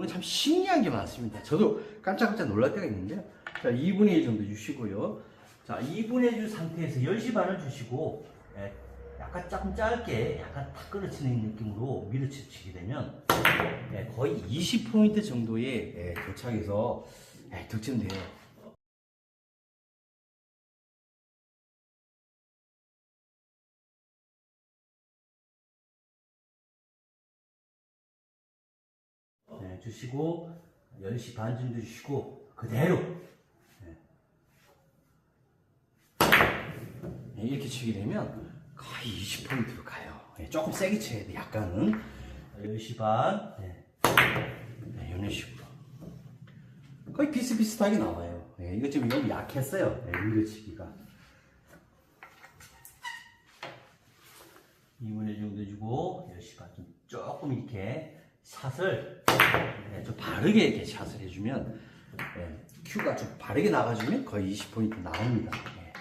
오늘 참 신기한 게 많습니다. 저도 깜짝깜짝 놀랄 때가 있는데요. 자, 2분의 1 정도 주시고요. 자, 2분의 1 상태에서 10시 반을 주시고, 예, 약간 조금 짧게, 약간 탁 끌어치는 느낌으로 밀어치게 되면, 예, 거의 20포인트 정도의 예, 도착해서 예, 득점돼요. 주시고 10시 반쯤 주시고 그대로. 네. 네, 이렇게 치게 되면 거의 20포인트로 가요. 네, 조금 세게 쳐야 돼 약간은. 10시 반. 네. 네, 이런 식으로. 거의 비슷비슷하게 나와요. 네, 이거 지금 너무 약했어요. 네, 밀어치기가. 2분의 1 정도 주고 10시 반쯤 조금 이렇게 샷을 네, 좀 바르게 이렇게 샷을 해주면 네, 큐가 좀 바르게 나가주면 거의 20포인트 나옵니다. 네.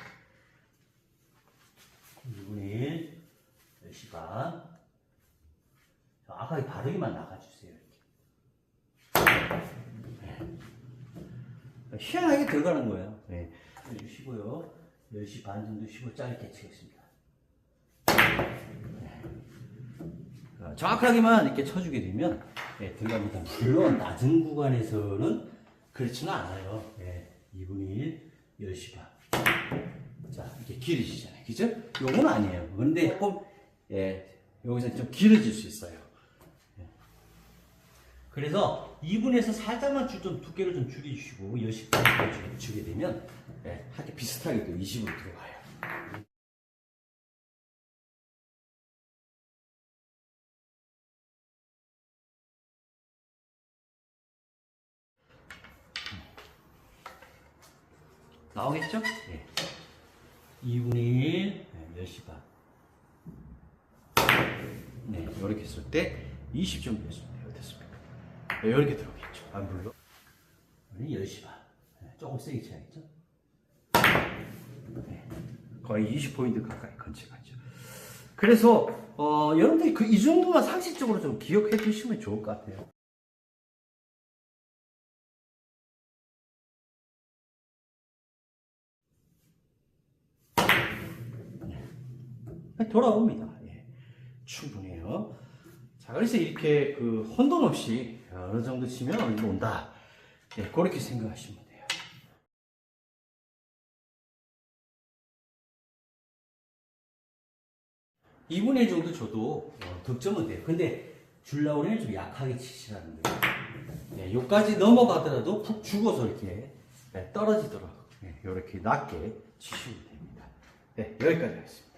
2분의 1, 10시 반. 아까 바르게만 나가주세요. 네. 희한하게 들어가는 거예요. 네. 주시고요. 10시 반 정도 쉬고 짧게 치겠습니다. 어, 정확하게만 이렇게 쳐주게 되면 예, 들어갑니다. 물론 낮은 구간에서는 그렇지는 않아요. 예, 2분의 1, 10시 반. 자, 이렇게 길어지잖아요. 그죠? 요건 아니에요. 근데 조금, 예, 여기서 좀 길어질 수 있어요. 예. 그래서 2분에서 살짝만 주, 좀 두께를 좀 줄여주시고 10시 반 주게 되면 예, 하게 비슷하게 또 20으로 들어가요. 나오겠죠? 예. 2분의 1, 네, 10시 반. 네, 이렇게 했을 때 20 정도 됐습니다. 어떻습니까? 네, 이렇게 들어오겠죠. 안 불러? 10시 반. 네, 조금 세게 쳐야겠죠? 네, 거의 20포인트 가까이 건쳐가죠. 그래서, 어, 여러분들이 그, 이 정도만 상식적으로 좀 기억해 주시면 좋을 것 같아요. 돌아옵니다. 예. 충분해요. 자, 그래서 이렇게 그 혼돈 없이 어느 정도 치면 정도 온다. 예, 그렇게 생각하시면 돼요. 이분의 1 정도 줘도 어, 득점은 돼요. 근데 그러면 좀 약하게 치시라는 거예요. 예, 요까지 넘어가더라도 푹 죽어서 이렇게 예, 떨어지도록 예, 이렇게 낮게 치시면 됩니다. 네, 여기까지 하겠습니다.